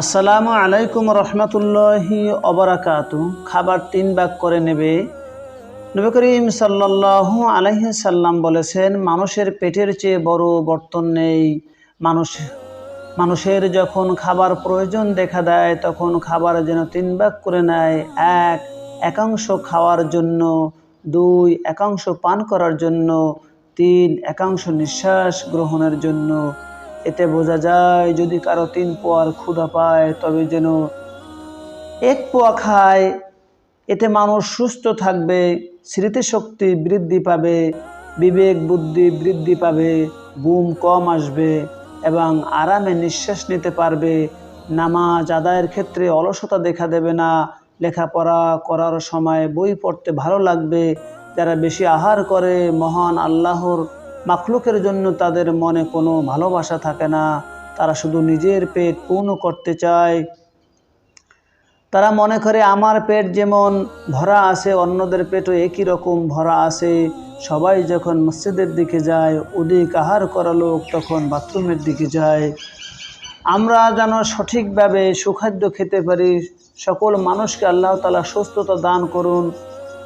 আসসালামু আলাইকুম রহমতুল্লাহি অবরাকাতু। খাবার তিন ভাগ করে নেবে। নবী করিম সাল্লাল্লাহু আলাইহি সাল্লাম বলেছেন, মানুষের পেটের চেয়ে বড় বর্তন নেই। মানুষ, মানুষের যখন খাবার প্রয়োজন দেখা দেয়, তখন খাবার যেন তিন ভাগ করে নেয়। এক, একাংশ খাওয়ার জন্য। দুই, একাংশ পান করার জন্য। তিন, একাংশ নিঃশ্বাস গ্রহণের জন্য। এতে বোঝা যায় যদি কারও তিন পোয়ার ক্ষুধা পায়, তবে যেন এক পোয়া খায়। এতে মানুষ সুস্থ থাকবে, স্মৃতিশক্তি বৃদ্ধি পাবে, বিবেক বুদ্ধি বৃদ্ধি পাবে বুম কম আসবে এবং আরামে নিঃশ্বাস নিতে পারবে। নামাজ আদায়ের ক্ষেত্রে অলসতা দেখা দেবে না, লেখাপড়া করার সময় বই পড়তে ভালো লাগবে। যারা বেশি আহার করে, মহান আল্লাহর মাখলুকের জন্য তাদের মনে কোনো ভালোবাসা থাকে না। তারা শুধু নিজের পেট পূর্ণ করতে চায়। তারা মনে করে, আমার পেট যেমন ভরা আছে, অন্যদের পেটও একই রকম ভরা আছে। সবাই যখন মসজিদের দিকে যায়, অধিক আহার করা লোক তখন বাথরুমের দিকে যায়। আমরা যেন সঠিকভাবে সুখাদ্য খেতে পারি। সকল মানুষকে আল্লাহ তালা সুস্থতা দান করুন,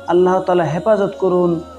আল্লাহ তালা হেফাজত করুন।